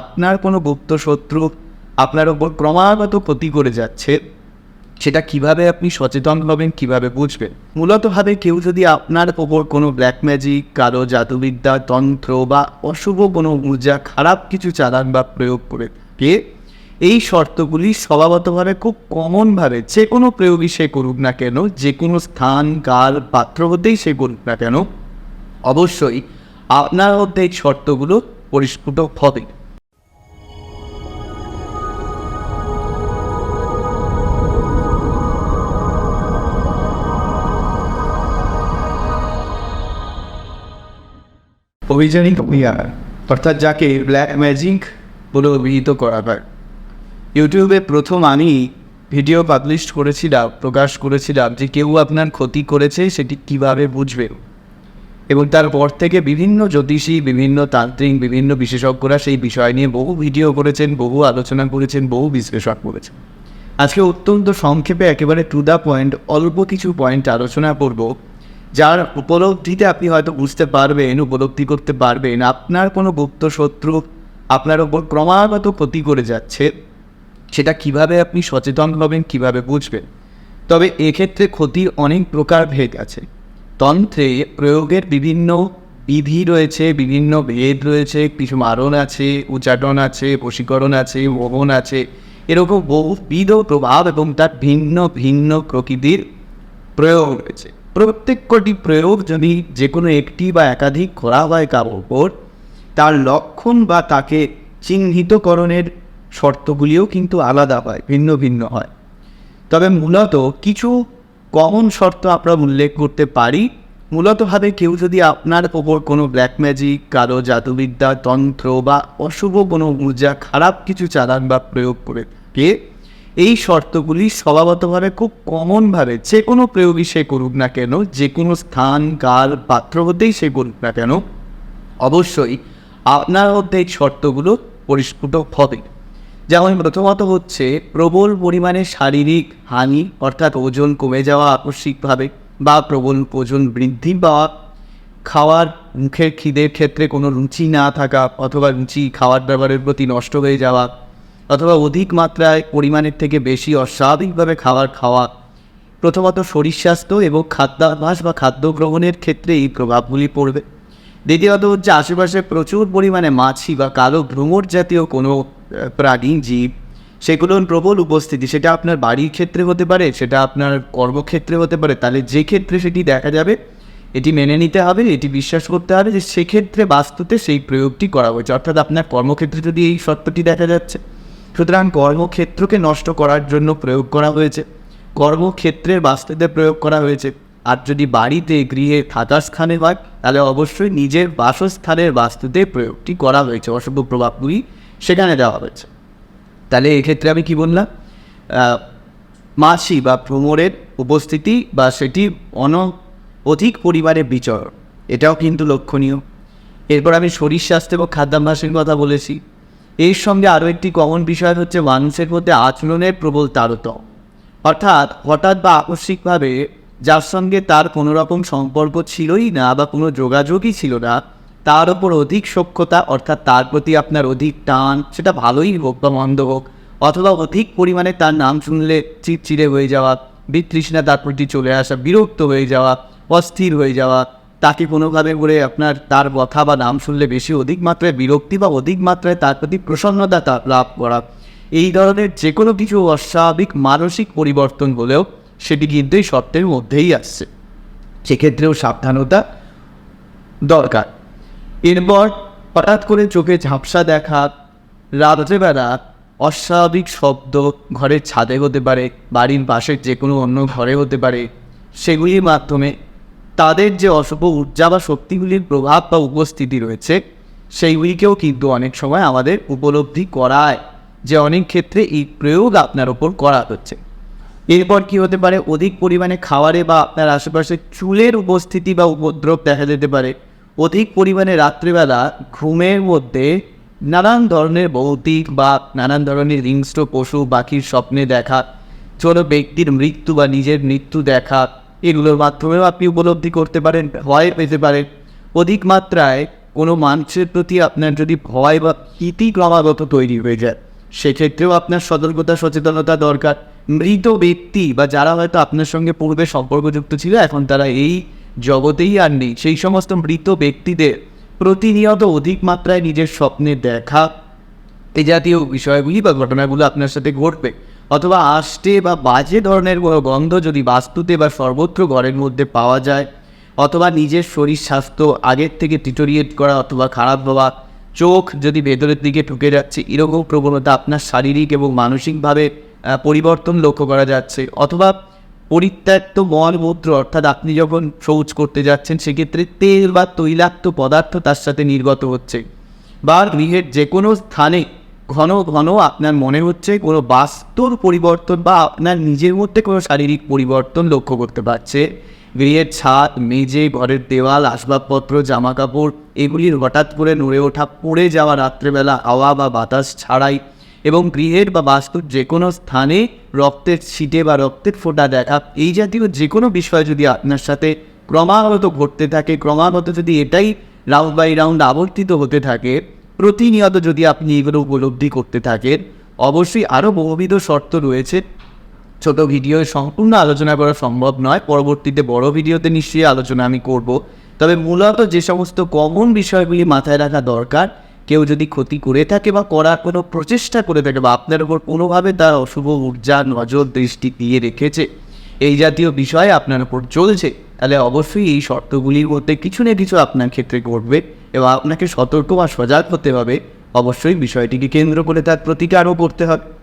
আপনার কোনো গুপ্ত শত্রু আপনার ওপর ক্রমাগত ক্ষতি করে যাচ্ছে, সেটা কীভাবে আপনি সচেতন হবেন কীভাবে বুঝবেন? মূলতভাবে কেউ যদি আপনার ওপর কোনো ব্ল্যাক ম্যাজিক কারও জাদুবিদ্যা, তন্ত্র বা অশুভ কোনো ঊর্জা, খারাপ কিছু চালান বা প্রয়োগ করে থাকে, এই শর্তগুলি স্বভাবতভাবে খুব কমনভাবে যে কোনো প্রয়োগই সে করুক না কেন, যে কোনো স্থান, কাল, পাত্র হতেই সে করুক না কেন, অবশ্যই আপনার মধ্যে এই শর্তগুলো পরিস্ফুট হবে। অভিযানিক অভিযান, অর্থাৎ যাকে ব্ল্যাক ম্যাজিক বলে অভিহিত করা হয়। ইউটিউবে প্রথম আমি ভিডিও পাবলিশ করেছিলাম প্রকাশ করেছিলাম যে কেউ আপনার ক্ষতি করেছে সেটি কীভাবে বুঝবে? এবং তারপর থেকে বিভিন্ন জ্যোতিষী, বিভিন্ন তান্ত্রিক, বিভিন্ন বিশেষজ্ঞরা সেই বিষয় নিয়ে বহু ভিডিও করেছেন, বহু আলোচনা করেছেন, বহু বিশ্লেষণ করেছেন। আজকে অত্যন্ত সংক্ষেপে একেবারে টু দ্য পয়েন্ট অল্প কিছু পয়েন্ট আলোচনা করব। যার উপলব্ধিতে আপনি হয়তো বুঝতে পারবেন, উপলব্ধি করতে পারবেন, আপনার কোনো গুপ্ত শত্রু আপনার ওপর ক্রমাগত ক্ষতি করে যাচ্ছে, সেটা কীভাবে আপনি সচেতন হবেন, কীভাবে বুঝবেন? তবে এক্ষেত্রে ক্ষতির অনেক প্রকার ভেদ আছে তন্ত্রে প্রয়োগের বিভিন্ন বিধি রয়েছে, বিভিন্ন ভেদ রয়েছে, কিছু মারণ আছে উচ্চাটন আছে, বশীকরণ আছে মোহন আছে, এরকম বহুবিধ প্রভাব এবং তার ভিন্ন ভিন্ন প্রকৃতির প্রয়োগ রয়েছে। প্রত্যেকটি প্রয়োগ যদি যে কোনো একটি বা একাধিক করা হয় কারোর ওপর তার লক্ষণ বা তাকে চিহ্নিতকরণের শর্তগুলিও কিন্তু আলাদা হয়, ভিন্ন ভিন্ন হয়। তবে মূলত কিছু কমন শর্ত আমরা উল্লেখ করতে পারি। মূলতভাবে কেউ যদি আপনার ওপর কোনো ব্ল্যাক ম্যাজিক কারও জাদুবিদ্যা, তন্ত্র বা অশুভ কোনো ঊর্জা, খারাপ কিছু চালান বা প্রয়োগ করে থাকে এই শর্তগুলি স্বভাবতভাবে খুব কমনভাবে যে কোনো প্রয়োগই সে করুক না কেন, যে কোনো স্থান কাল পাত্র হতেই সে করুক না কেন, অবশ্যই আপনার মধ্যে এই শর্তগুলো পরিস্ফুট হবে। যেমন প্রথমত হচ্ছে, প্রবল পরিমাণে শারীরিক হানি, অর্থাৎ ওজন কমে যাওয়া আকস্মিকভাবে বা প্রবল ওজন বৃদ্ধি পাওয়া খাওয়ার মুখের খিদের ক্ষেত্রে কোনো রুচি না থাকা অথবা রুচি খাওয়ার ব্যাপারের প্রতি নষ্ট হয়ে যাওয়া অথবা অধিক মাত্রায় পরিমাণের থেকে বেশি অস্বাভাবিকভাবে খাবার খাওয়া, প্রথমত শরীর স্বাস্থ্য এবং খাদ্যাভ্যাস বা খাদ্য গ্রহণের ক্ষেত্রে এই প্রভাবগুলি পড়বে। দ্বিতীয়ত হচ্ছে আশেপাশে প্রচুর পরিমাণে মাছি বা কালো ভ্রমর জাতীয় কোনো প্রাণী, জীব সেগুলোর প্রবল উপস্থিতি, সেটা আপনার বাড়ির ক্ষেত্রে হতে পারে, সেটা আপনার কর্মক্ষেত্রে হতে পারে, তাহলে যে ক্ষেত্রে সেটি দেখা যাবে, এটি মেনে নিতে হবে, এটি বিশ্বাস করতে হবে যে সেক্ষেত্রে বাস্তুতে সেই প্রয়োগটি করা হয়েছে। অর্থাৎ আপনার কর্মক্ষেত্রে যদি এই সত্যটি দেখা যাচ্ছে সুতরাং কর্মক্ষেত্রকে নষ্ট করার জন্য প্রয়োগ করা হয়েছে। কর্মক্ষেত্রের বাস্তুতে প্রয়োগ করা হয়েছে। আর যদি বাড়িতে, গৃহে থাকার স্থানে হয়, তাহলে অবশ্যই নিজের বাসস্থানের বাস্তুতে প্রয়োগটি করা হয়েছে। অশুভ প্রভাবগুলি সেখানে দেওয়া হয়েছে। তাহলে এক্ষেত্রে আমি কি বললাম? মাছি বা ভ্রমরের উপস্থিতি বা সেটি অন অধিক পরিমাণে বিচরণ। এটাও কিন্তু লক্ষণীয়। এরপর আমি শরীর স্বাস্থ্য এবং খাদ্যাভ্যাসের কথা বলেছি। এর সঙ্গে আরও একটি কমন বিষয় হচ্ছে মানুষের মধ্যে আচরণের প্রবল তারতম্য। অর্থাৎ হঠাৎ বা আকস্মিকভাবে যার সঙ্গে তার কোনো রকম সম্পর্ক ছিলই না বা কোনো যোগাযোগই ছিল না, তার ওপর অধিক সক্ষতা, অর্থাৎ তার প্রতি আপনার অধিক টান, সেটা ভালোই হোক বা মন্দ হোক, অথবা অধিক পরিমাণে তার নাম শুনলে চিড়চিড়ে হয়ে যাওয়া, বিতৃষ্ণা তার প্রতি চলে আসা, বিরক্ত হয়ে যাওয়া, অস্থির হয়ে যাওয়া তাকে কোনোভাবে করে আপনার তার কথা বা নাম শুনলে বেশি অধিক মাত্রায় বিরক্তি বা অধিক মাত্রায় তার প্রতি প্রসন্নতা লাভ করা। এই ধরনের যে কোনো কিছু অস্বাভাবিক মানসিক পরিবর্তন হলেও সেটি কিন্তু এই শর্তের মধ্যেই আসছে। সেক্ষেত্রেও সাবধানতা দরকার। এরপর হঠাৎ করে চোখে ঝাপসা দেখা, রাত্রেবেলা অস্বাভাবিক শব্দ ঘরের ছাদে হতে পারে, বাড়ির পাশের যে কোনো অন্য ঘরে হতে পারে, সেগুলির মাধ্যমে তাদের যে অশুভ ঊর্জা বা শক্তিগুলির প্রভাব বা উপস্থিতি রয়েছে, সেইগুলিকেও কিন্তু অনেক সময় আমাদের উপলব্ধি করায়, যে অনেক ক্ষেত্রে এই প্রয়োগ আপনার ওপর করা হচ্ছে। এরপর কি হতে পারে? অধিক পরিমাণে খাবারে বা আপনার আশেপাশে চুলের উপস্থিতি বা উপদ্রব দেখা যেতে পারে। অধিক পরিমাণে রাত্রিবেলা ঘুমের মধ্যে নানান ধরনের ভৌতিক বা নানান ধরনের হিংস্র পশু পাখির স্বপ্নে দেখা ছোটো ব্যক্তির মৃত্যু বা নিজের মৃত্যু দেখা এগুলোর মাধ্যমেও আপনি উপলব্ধি করতে পারেন, ভয় পেতে পারেন। অধিক মাত্রায় কোনো মানুষের প্রতি আপনার যদি ভয় বা ভীতি ক্রমাগত তৈরি হয়ে যায়, সেক্ষেত্রেও আপনার সতর্কতা, সচেতনতা দরকার। মৃত ব্যক্তি বা যারা হয়তো আপনার সঙ্গে পূর্বে সম্পর্কযুক্ত ছিল, এখন তারা এই জগতেই আর নেই। সেই সমস্ত মৃত ব্যক্তিদের প্রতিনিয়ত অধিক মাত্রায় নিজের স্বপ্নে দেখা এই জাতীয় বিষয়গুলি বা ঘটনাগুলো আপনার সাথে ঘটবে। অথবা আষ্টে বা বাজে ধরনের কোনো গন্ধ যদি বাস্তুতে বা সর্বত্র ঘরের মধ্যে পাওয়া যায়, অথবা নিজের শরীর স্বাস্থ্য আগের থেকে টিটোরিয়েট করা অথবা খারাপ হওয়া, চোখ যদি ভেতরের দিকে ঢুকে যাচ্ছে, এরকম প্রবণতা আপনার শারীরিক এবং মানসিকভাবে পরিবর্তন লক্ষ্য করা যাচ্ছে। অথবা পরিত্যক্ত মলমূত্র অর্থাৎ আপনি যখন শৌচ করতে যাচ্ছেন, সেক্ষেত্রে তেল বা তৈলাক্ত পদার্থ তার সাথে নির্গত হচ্ছে। বা গৃহের যে কোনো স্থানে ঘন ঘন আপনার মনে হচ্ছে কোনো বাস্তুর পরিবর্তন বা আপনার নিজের মধ্যে কোনো শারীরিক পরিবর্তন লক্ষ্য করতে পারছে। গৃহের ছাদ মেঝে ঘরের দেওয়াল, আসবাবপত্র জামা কাপড় এগুলির হঠাৎ করে নড়ে ওঠা, পড়ে যাওয়া রাত্রেবেলা হাওয়া বা বাতাস ছাড়াই এবং গৃহের বা বাস্তুর যে কোনো স্থানে রক্তের ছিটে বা রক্তের ফোঁটা দেখা, এই জাতীয় যে কোনো বিষয় যদি আপনার সাথে ক্রমাগত ঘটতে থাকে, ক্রমাগত যদি এটাই রাউন্ড বাই রাউন্ড আবর্তিত হতে থাকে প্রতিনিয়ত যদি আপনি এগুলো উপলব্ধি করতে থাকেন, অবশ্যই আরও বহুবিধ শর্ত রয়েছে। ছোট ভিডিও সম্পূর্ণ আলোচনা করা সম্ভব নয়। পরবর্তীতে বড় ভিডিওতে নিশ্চয়ই আলোচনা আমি করব। তবে মূলত যে সমস্ত কমন বিষয়গুলি মাথায় রাখা দরকার, কেউ যদি ক্ষতি করে থাকে বা করার কোনো প্রচেষ্টা করে থাকে বা আপনার উপর কোনোভাবে তার অশুভ ঊর্জা, নজর, দৃষ্টি দিয়ে রেখেছে, এই জাতীয় বিষয় আপনার উপর চলছে, তাহলে অবশ্যই এই শর্তগুলির মধ্যে কিছু না কিছু আপনার ক্ষেত্রে ঘটবে। এবং আপনাকে সতর্ক বা সজাগ হতে হবে। অবশ্যই বিষয়টিকে কেন্দ্র করে তার প্রতিকারও করতে হবে।